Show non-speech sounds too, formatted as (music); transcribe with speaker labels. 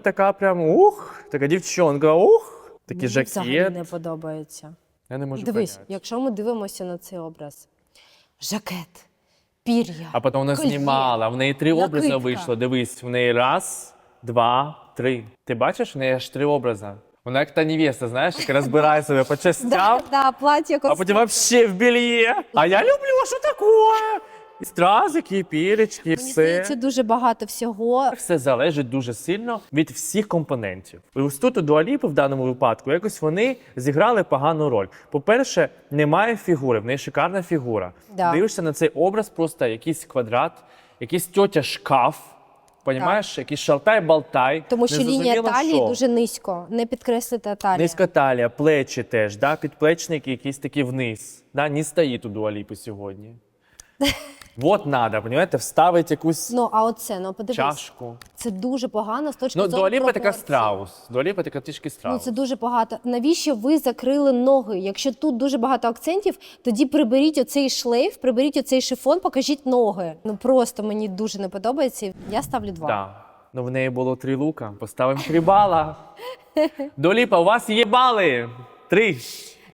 Speaker 1: така прям ух, така дівчонка, ух, такий
Speaker 2: Мені взагалі
Speaker 1: жакет.
Speaker 2: не подобається.
Speaker 1: Я не можу
Speaker 2: Дивись,
Speaker 1: поняти.
Speaker 2: якщо ми дивимося на цей образ, жакет, пір'я.
Speaker 1: А потім вона
Speaker 2: кольє.
Speaker 1: знімала. В неї три образи
Speaker 2: накидка.
Speaker 1: вийшло. Дивись, в неї раз, два, три. Ти бачиш, в неї аж три образи. Вона як та невеста, знаєш, яка розбирає себе по (laughs) частям,
Speaker 2: Да, да, плаття
Speaker 1: а потім вообще в белье. А я люблю, що таке? Стразики, пірочки,
Speaker 2: Мені
Speaker 1: все.
Speaker 2: здається, дуже багато всього.
Speaker 1: Все залежить дуже сильно від всіх компонентів. І ось тут у Дуаліпи в даному випадку якось вони зіграли погану роль. По-перше, немає фігури, в неї шикарна фігура.
Speaker 2: Да.
Speaker 1: Дивишся на цей образ, просто якийсь квадрат, якийсь тьотя шкаф. Понімаєш, якийсь шалтай-балтай.
Speaker 2: Тому що лінія талії
Speaker 1: що.
Speaker 2: дуже низько, не підкреслита талія.
Speaker 1: Низька талія, плечі теж, да? підплечники якісь такі вниз. Да? Не стоїть у Дуаліпи сьогодні. (laughs) От треба, розумієте, вставити якусь
Speaker 2: Ну, а оце, ну подивись,
Speaker 1: чашку.
Speaker 2: це дуже погано з точки
Speaker 1: Ну,
Speaker 2: зору
Speaker 1: Дуаліпа така
Speaker 2: пропорцій.
Speaker 1: страус. Дуаліпа така трішки
Speaker 2: Ну, це дуже багато. Навіщо ви закрили ноги? Якщо тут дуже багато акцентів, тоді приберіть оцей шлейф, приберіть оцей шифон, покажіть ноги. Ну просто мені дуже не подобається. Я ставлю два.
Speaker 1: Да. Ну, в неї було три лука. Поставимо три бала. (laughs) Дуаліпа, у вас є бали. Три.